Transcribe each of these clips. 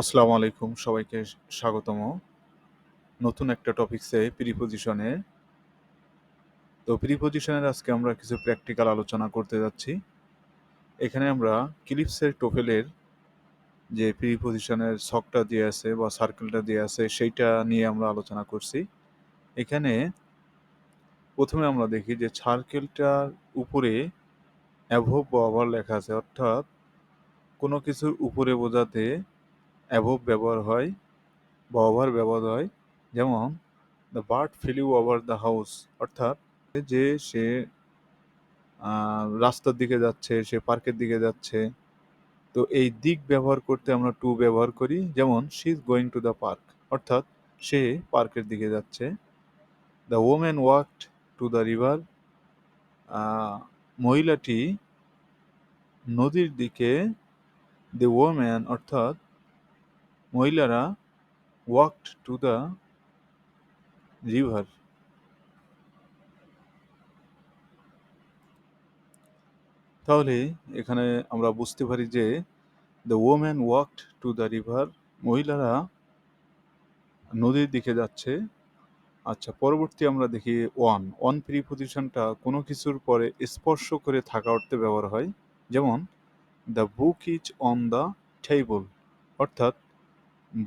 আসসালামু আলাইকুম, সবাইকে স্বাগতম। নতুন একটা টপিকসে প্রিপোজিশনে তো প্রিপোজিশনের আজকে আমরা কিছু প্র্যাকটিক্যাল আলোচনা করতে যাচ্ছি। এখানে আমরা ক্লিপসের টোফেলের যে প্রিপোজিশনের ছকটা দিয়ে আছে বা সার্কেলটা দিয়ে আছে, সেইটা নিয়ে আমরা আলোচনা করছি। এখানে প্রথমে আমরা দেখি যে সার্কেলটার উপরে অ্যাভোভ বা ওভার লেখা আছে, অর্থাৎ কোনো কিছুর উপরে বোঝাতে অ্যাভোভ ব্যবহার হয়, বা ওভার ব্যবহার হয়। যেমন the bird flew over the house অর্থাৎ যে সে রাস্তার দিকে যাচ্ছে, সে পার্কের দিকে যাচ্ছে। তো এই দিক ব্যবহার করতে আমরা টু ব্যবহার করি, যেমন she is going to the park অর্থাৎ সে পার্কের দিকে যাচ্ছে। The women walked to the river মহিলাটি নদীর দিকে দ্য ওমেন অর্থাৎ মহিলারা ওয়াকড টু দ্য রিভার তাহলে এখানে আমরা বুঝতে পারি যে the women walked to the river মহিলারা নদীর দিকে যাচ্ছে। আচ্ছা পরবর্তী আমরা দেখি ওয়ান ওয়ান প্রিপোজিশনটা কোনো কিছুর পরে স্পর্শ করে থাকা অর্থে ব্যবহার হয়। যেমন the book is on the table অর্থাৎ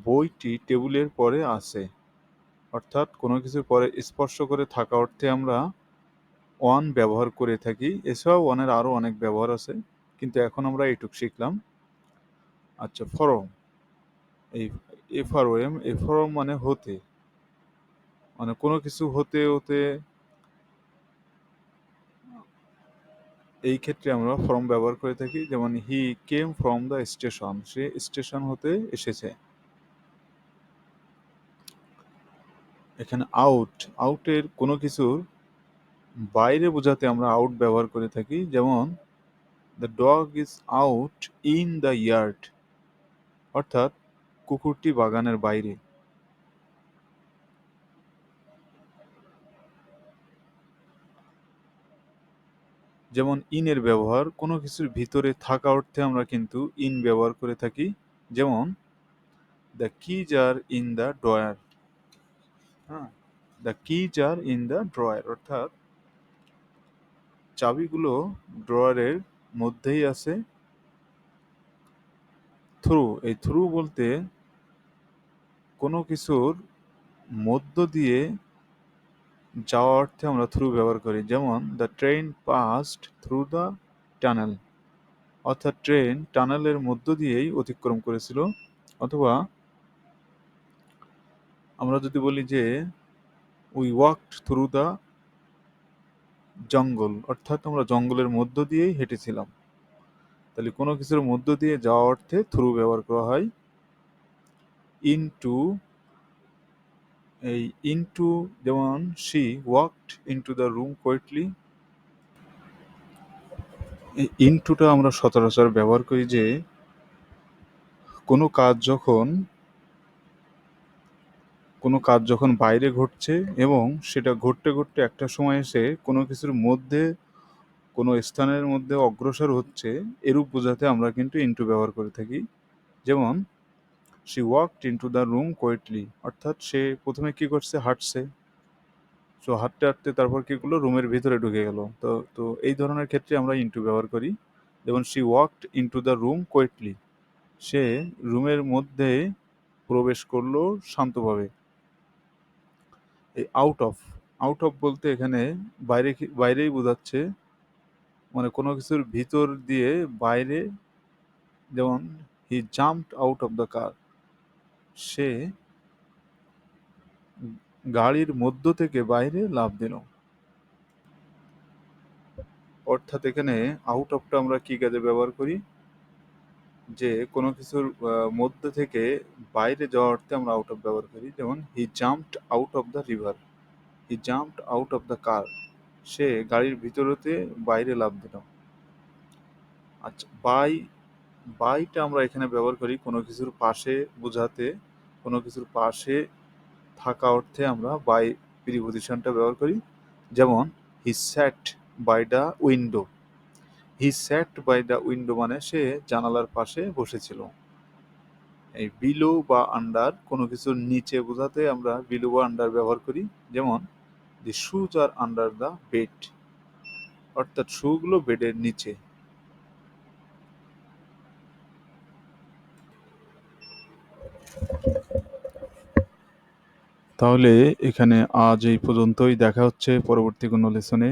বইটি টেবিলের পরে আছে। অর্থাৎ কোনো কিছুর পরে স্পর্শ করে থাকা অর্থে আমরা ওয়ান ব্যবহার করে থাকি। এছাড়াও ওয়ানের আরও অনেক ব্যবহার আছে, কিন্তু এখন আমরা এইটুক শিখলাম। আচ্ছা ফরম। এই F R M A from মানে হতে। মানে কোনো কিছু হতে হতে এই ক্ষেত্রে আমরা ফর্ম ব্যবহার করে থাকি। যেমন, he came from the station. Say station হতে এসেছে। এখানে আউট আউটের কোনো কিছুর বাইরে বোঝাতে আমরা আউট ব্যবহার করে থাকি। যেমন the dog is out in the yard অর্থাৎ কুকুরটি বাগানের বাইরে। যেমন ইনের ব্যবহার, কোনো কিছুর ভিতরে থাকা অর্থে আমরা কিন্তু ইন ব্যবহার করে থাকি। যেমন the keys are in the drawer হ্যাঁ। The keys are in the drawer অর্থাৎ চাবিগুলো ড্রয়ারের মধ্যেই আছে। থ্রু এই থ্রু বলতে কোনো কিছুর মধ্য দিয়ে যাওয়া অর্থে আমরা থ্রু ব্যবহার করি। যেমন the train past through the tunnel অর্থাৎ ট্রেন টানেলের মধ্য দিয়েই অতিক্রম করেছিল। অথবা আমরা যদি বলি যে we walked through the jungle অর্থাৎ আমরা জঙ্গলের মধ্য দিয়েই হেঁটেছিলাম। তাহলে কোনো কিছুর মধ্য দিয়ে যাওয়া অর্থে থ্রু ব্যবহার করা হয় ইনটু এই ইনটু যেমন she walked into the room quietly এই ইনটুটা আমরা সচরাচর ব্যবহার করি যে কোনো কাজ যখন কোনো কাজ যখন বাইরে ঘটছে এবং সেটা ঘটতে ঘটতে একটা সময় এসে কোনো কিছুর মধ্যে, কোনো স্থানের মধ্যে অগ্রসর হচ্ছে, এরূপ বোঝাতে আমরা কিন্তু ইনটু ব্যবহার করে থাকি। যেমন she walked into the room quietly অর্থাৎ সে প্রথমে কি করছে? হাঁটছে। সো হাঁটতে হাঁটতে তারপর কি করল? রুমের ভিতরে ঢুকে গেল। তো তো এই ধরনের ক্ষেত্রে আমরা ইনটু ব্যবহার করি। যেমন she walked into the room quietly সে রুমের মধ্যে প্রবেশ করল শান্তভাবে। এই আউট অফ আউট অফ বলতে এখানে বাইরে বাইরেই বোঝাচ্ছে মানে কোনো কিছুর ভিতর দিয়ে বাইরে, যেমন he jumped out of the car সে গাড়ির মধ্য থেকে বাইরে লাফ দিল। অর্থাৎ এখানে আউট অফটা আমরা কি কাজে ব্যবহার করি? যে কোনো কিছুর মধ্য থেকে বাইরে যাওয়ার অর্থে আমরা আউট অফ ব্যবহার করি। যেমন he jumped out of the river he jumped out of the car সে গাড়ির ভিতরতে বাইরে লাফ দিল। আচ্ছা বাই বাইটা আমরা এখানে ব্যবহার করি কোনো কিছুর পাশে বোঝাতে, কোনো কিছুর পাশে থাকা অর্থে আমরা বাই প্রিপোজিশনটা ব্যবহার করি। যেমন he sat by the window he sat by the window মানে সে জানালার পাশে বসেছিল। এই বিলো বা আন্ডার কোনো কিছুর নিচে বোঝাতে আমরা বিলো বা আন্ডার ব্যবহার করি। যেমন the shoes are under the bed অর্থাৎ শুগুলো বেডের নিচে। তাহলে এখানে আজ এই পর্যন্তই। দেখা হচ্ছে পরবর্তী কোনো লেসনে